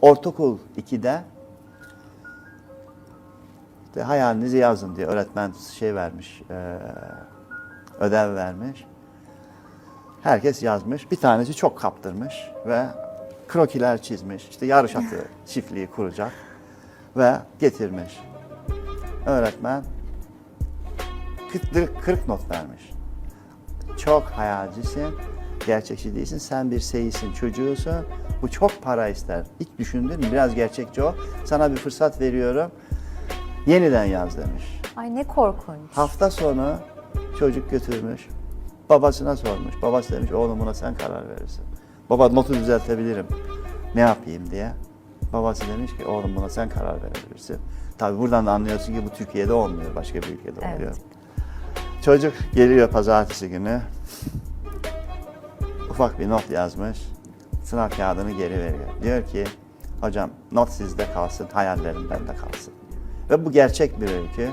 ortaokul 2'de işte hayalinizi yazın diye öğretmen şey vermiş, e, ödev vermiş. Herkes yazmış. Bir tanesi çok kaptırmış ve krokiler çizmiş. İşte yarış atı çiftliği kuracak ve getirmiş. Öğretmen 40, 40 not vermiş. Çok hayalcisin, gerçekçi değilsin. Sen bir seyisin, çocuğusun. Bu çok para ister. Hiç düşündün mü? Biraz gerçekçi ol. Sana bir fırsat veriyorum. Yeniden yaz demiş. Ay ne korkunç. Hafta sonu çocuk götürmüş. Babasına sormuş. Babası demiş oğlum buna sen karar verirsin. Baba notu düzeltebilirim. Ne yapayım diye. Babası demiş ki oğlum buna sen karar verebilirsin. Tabi buradan da anlıyorsun ki bu Türkiye'de olmuyor. Başka bir ülkede Evet. oluyor. Çocuk geliyor pazartesi günü. Ufak bir not yazmış. Sınav kağıdını geri veriyor. Diyor ki hocam not sizde kalsın, hayallerim bende kalsın. Ve bu gerçek bir öykü.